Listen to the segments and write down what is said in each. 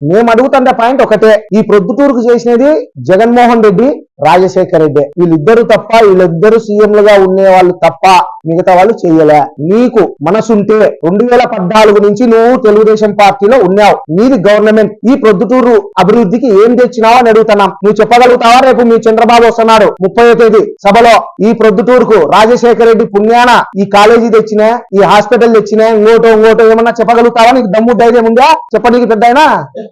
మేము అడుగుతున్న పాయింట్ ఒకటే. ఈ ప్రొద్దుటూరుకు చేసినది జగన్మోహన్ రెడ్డి రాజశేఖర్ రెడ్డి. వీళ్ళిద్దరు తప్ప వీళ్ళిద్దరు సీఎంలుగా ఉండే వాళ్ళు తప్ప మిగతా వాళ్ళు చేయలే. నీకు మనసుంటే రెండు వేల పద్నాలుగు నుంచి నువ్వు తెలుగుదేశం పార్టీలో ఉన్నావు. నీది గవర్నమెంట్. ఈ ప్రొద్దుటూరు అభివృద్ధికి ఏం తెచ్చినావు అని అడుగుతున్నాం. నువ్వు చెప్పగలుగుతావా? రేపు మీ చంద్రబాబు వస్తున్నాడు ముప్పై తేదీ సభలో. ఈ ప్రొద్దుటూరుకు రాజశేఖర రెడ్డి పుణ్యాన ఈ కాలేజీ తెచ్చినా ఈ హాస్పిటల్ తెచ్చినా ఇంకోటో ఇంకోటో ఏమన్నా చెప్పగలుగుతావా? నీకు దమ్ము ధైర్యం ఉందా? చెప్పనీకి పెద్ద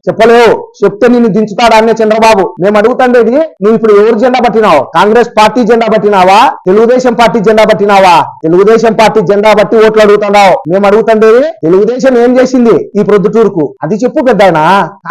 చెప్పలేవు. చెప్తే నిన్ను దించుతాడా అనే చంద్రబాబు? మేము అడుగుతాండేది నువ్వు ఇప్పుడు ఎవరు జెండా పట్టినావు? కాంగ్రెస్ పార్టీ జెండా పట్టినావా? తెలుగుదేశం పార్టీ జెండా పట్టినావా? తెలుగుదేశం పార్టీ జెండా బట్టి ఓట్లు అడుగుతున్నావు. మేము అడుగుతుండేది తెలుగుదేశం ఏం చేసింది ఈ ప్రొద్దుటూరుకు? అది చెప్పు పెద్ద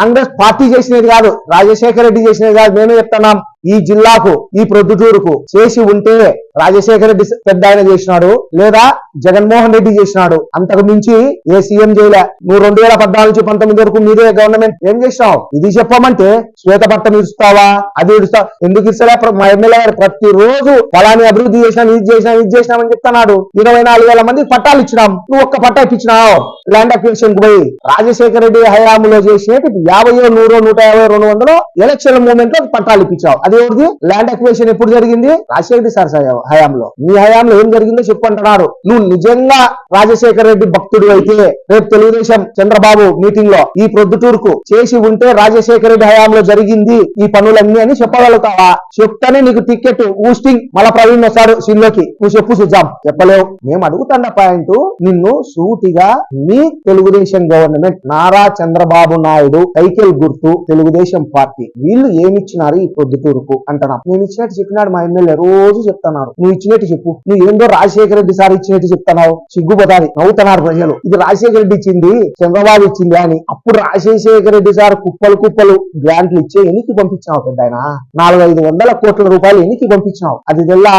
కాంగ్రెస్ పార్టీ చేసినది కాదు రాజశేఖర రెడ్డి చేసినది కాదు మేమే చెప్తున్నాం. ఈ జిల్లాకు ఈ ప్రొద్దుటూరుకు చేసి ఉంటే రాజశేఖర రెడ్డి పెద్ద ఆయన చేసినాడు లేదా జగన్మోహన్ రెడ్డి చేసినాడు. అంతకు మించి ఏ సీఎం చేయలే. నువ్వు రెండు వేల పద్నాలుగు నుంచి పంతొమ్మిది వరకు మీరే గవర్నమెంట్ ఏం చేసినావు? ఇది చెప్పమంటే శ్వేతపట్టం ఇస్తావా అది ఇస్తావు ఎందుకు ఇస్తలే? మా ఎమ్మెల్యే గారు ప్రతి రోజు ఫలాని అభివృద్ధి చేసినాం ఇది చేసినాం ఇది చేసినామని చెప్తున్నాడు. ఇరవై నాలుగు వేల మంది పట్టాలు ఇచ్చినాం. నువ్వు ఒక్క పట్టా ఇప్పించినావు. ల్యాండ్ అక్విజిషన్ పోయి రాజశేఖర రెడ్డి హయాంలో చేసినట్టు యాభైయో నూరో నూట యాభై రెండు వందలు ఎలక్షన్ మూమెంట్లో పట్టాలు ఇప్పించావు. అది ఎవరిది? ల్యాండ్ అక్విజిషన్ ఎప్పుడు జరిగింది? రాజశేఖర సార్ హయాంలో. నీ హయాంలో ఏం జరిగిందో చెప్పంటున్నారు నువ్వు నిజంగా రాజశేఖర రెడ్డి భక్తుడు అయితే రేపు తెలుగుదేశం చంద్రబాబు మీటింగ్లో ఈ ప్రొద్దుటూరుకు చేసి ఉంటే రాజశేఖర రెడ్డి హయాంలో జరిగింది ఈ పనులన్నీ అని చెప్పగలుగుతావా? చెప్తానే నీకు టికెట్. ఊస్టింగ్. మళ్ళా ప్రవీణ్ వస్తాడు సీన్లోకి నువ్వు చెప్పు సుజాం చెప్పలేవు. మేము అడుగుతున్న పాయింట్ నిన్ను సూటిగా మీ తెలుగుదేశం గవర్నమెంట్ నారా చంద్రబాబు నాయుడు సైకిల్ గుర్తు తెలుగుదేశం పార్టీ. వీళ్ళు ఏమిచ్చినారు ఈ పొద్దుటూరుకు అంటున్నాం. నేను ఇచ్చినట్టు చెప్పినాడు మా ఎమ్మెల్యే. రోజు చెప్తున్నారు. నువ్వు ఇచ్చినట్టు చెప్పు. నువ్వు ఏందో రాజశేఖర రెడ్డి సార్ ఇచ్చినట్టు చెప్తున్నావు సిగ్గుపోతాది నవ్వుతున్నారు ప్రజలు. ఇది రాజశేఖర రెడ్డి ఇచ్చింది చంద్రబాబు ఇచ్చింది అని. అప్పుడు రాజశేఖర రెడ్డి సార్ కుప్పలు కుప్పలు గ్రాంట్లు ఇచ్చే ఎనికి పంపించినావు పెద్ద ఆయన నాలుగైదు వందల కోట్ల రూపాయలు ఎనికి పంపించినావు. అది తెల్లా?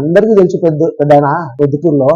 అందరికీ తెలుసు పెద్ద పెద్ద ఆయన పొద్దుటూరులో.